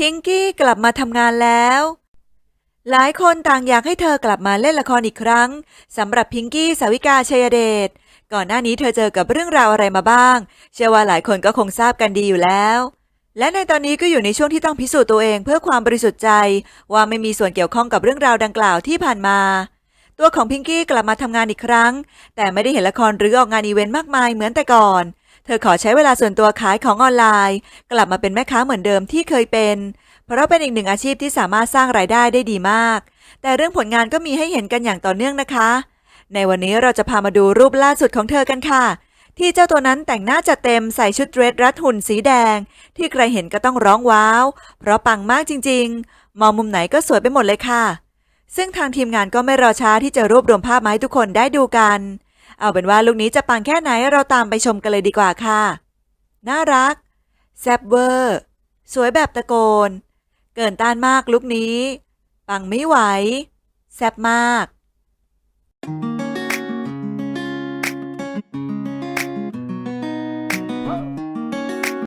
พิงกี้กลับมาทำงานแล้ว หลายคนต่างอยากให้เธอกลับมาเล่นละครอีกครั้งสำหรับพิงกี้สาวิกาชัยเดชก่อนหน้านี้เธอเจอกับเรื่องราวอะไรมาบ้าง เชื่อว่าหลายคนก็คงทราบกันดีอยู่แล้ว และในตอนนี้ก็อยู่ในช่วงที่ต้องพิสูจน์ตัวเองเพื่อความบริสุทธิ์ใจ ว่าไม่มีส่วนเกี่ยวข้องกับเรื่องราวดังกล่าวที่ผ่านมา ตัวของพิงกี้กลับมาทำงานอีกครั้ง แต่ไม่ได้เห็นละครหรือออกงานอีเวนต์มากมายเหมือนแต่ก่อน เธอขอใช้เวลาส่วนตัวขายของออนไลน์ กลับมาเป็นแม่ค้าเหมือนเดิมที่เคยเป็น เพราะเป็นอีกหนึ่งอาชีพที่สามารถสร้างรายได้ได้ดีมาก แต่เรื่องผลงานก็มีให้เห็นกันอย่างต่อเนื่องนะคะ ในวันนี้เราจะพามาดูรูปล่าสุดของเธอกันค่ะ ที่เจ้าตัวนั้นแต่งหน้าจัดเต็มใส่ชุดเดรสรัดหุ่นสีแดง ที่ใครเห็นก็ต้องร้องว้าว เพราะปังมากจริง ๆ มองมุมไหนก็สวยไปหมดเลยค่ะซึ่งทางทีมงานก็ไม่รอช้าที่จะรวบรวมภาพมาให้ทุกคนได้ดูกัน เอาเป็นว่าลูกนี้จะปังแค่ไหนเราตามไปชมกันเลยดีกว่าค่ะ น่ารัก แซบเวอร์ สวยแบบตะโกน เกินต้านมากลูกนี้ ปังไม่ไหว แซบมาก